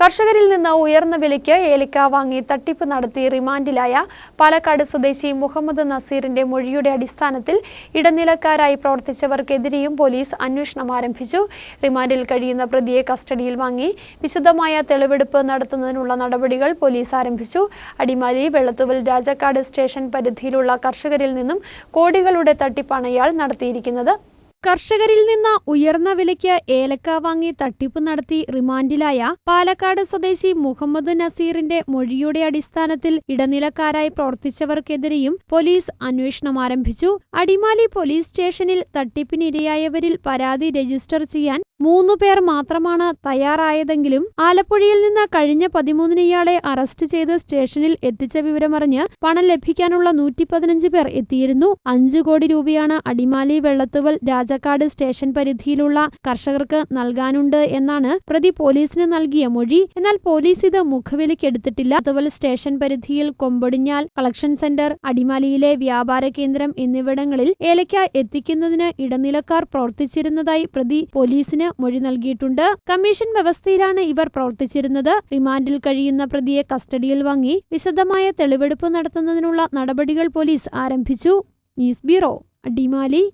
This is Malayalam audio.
കർഷകരിൽ നിന്ന് ഉയർന്ന വിലയ്ക്ക് ഏലക്ക വാങ്ങി തട്ടിപ്പ് നടത്തി റിമാൻഡിലായ പാലക്കാട് സ്വദേശി മുഹമ്മദ് നസീറിന്റെ മൊഴിയുടെ അടിസ്ഥാനത്തിൽ ഇടനിലക്കാരായി പ്രവർത്തിച്ചവർക്കെതിരെയും പോലീസ് അന്വേഷണം ആരംഭിച്ചു. റിമാൻഡിൽ കഴിയുന്ന പ്രതിയെ കസ്റ്റഡിയിൽ വാങ്ങി വിശദമായ തെളിവെടുപ്പ് നടത്തുന്നതിനുള്ള നടപടികൾ പോലീസ് ആരംഭിച്ചു. അടിമാലി വെള്ളത്തുവൽ രാജക്കാട് സ്റ്റേഷൻ പരിധിയിലുള്ള കർഷകരിൽ നിന്നും കോടികളുടെ തട്ടിപ്പാണ് ഇയാൾ നടത്തിയിരിക്കുന്നത്. കർഷകരിൽ നിന്ന് ഉയർന്ന വിലയ്ക്ക് ഏലക്ക വാങ്ങി തട്ടിപ്പ് നടത്തി റിമാൻഡിലായ പാലക്കാട് സ്വദേശി മുഹമ്മദ് നസീറിന്റെ മൊഴിയുടെ അടിസ്ഥാനത്തിൽ ഇടനിലക്കാരായി പ്രവർത്തിച്ചവർക്കെതിരെയും പോലീസ് അന്വേഷണം ആരംഭിച്ചു. അടിമാലി പോലീസ് സ്റ്റേഷനിൽ തട്ടിപ്പിനിരയായവരിൽ പരാതി രജിസ്റ്റർ ചെയ്യാൻ മൂന്നു പേർ മാത്രമാണ് തയ്യാറായതെങ്കിലും ആലപ്പുഴയിൽ നിന്ന് കഴിഞ്ഞ പതിമൂന്നിന് ഇയാളെ അറസ്റ്റ് ചെയ്ത് സ്റ്റേഷനിൽ എത്തിച്ച വിവരമറിഞ്ഞ് പണം ലഭിക്കാനുള്ള നൂറ്റി പതിനഞ്ച് പേർ എത്തിയിരുന്നു. അഞ്ചു കോടി രൂപയാണ് അടിമാലി വെള്ളത്തുവൽ രാജക്കാട് സ്റ്റേഷൻ പരിധിയിലുള്ള കർഷകർക്ക് നൽകാനുണ്ട് എന്നാണ് പ്രതി പോലീസിന് നൽകിയ മൊഴി. എന്നാൽ പോലീസ് ഇത് മുഖവിലക്കെടുത്തിട്ടില്ല വെള്ളത്തുവൽ സ്റ്റേഷൻ പരിധിയിൽ കൊമ്പടിഞ്ഞാൽ കളക്ഷൻ സെന്റർ അടിമാലിയിലെ വ്യാപാര കേന്ദ്രം എന്നിവിടങ്ങളിൽ ഏലക്ക എത്തിക്കുന്നതിന് ഇടനിലക്കാർ പ്രവർത്തിച്ചിരുന്നതായി പ്രതി പോലീസിന് മൊഴി നൽകിയിട്ടുണ്ട്. കമ്മീഷൻ വ്യവസ്ഥയിലാണ് ഇവർ പ്രവർത്തിച്ചിരുന്നത്. റിമാൻഡിൽ കഴിയുന്ന പ്രതിയെ കസ്റ്റഡിയിൽ വാങ്ങി വിശദമായ തെളിവെടുപ്പ് നടത്തുന്നതിനുള്ള നടപടികൾ പോലീസ് ആരംഭിച്ചു. News bureau Adimali.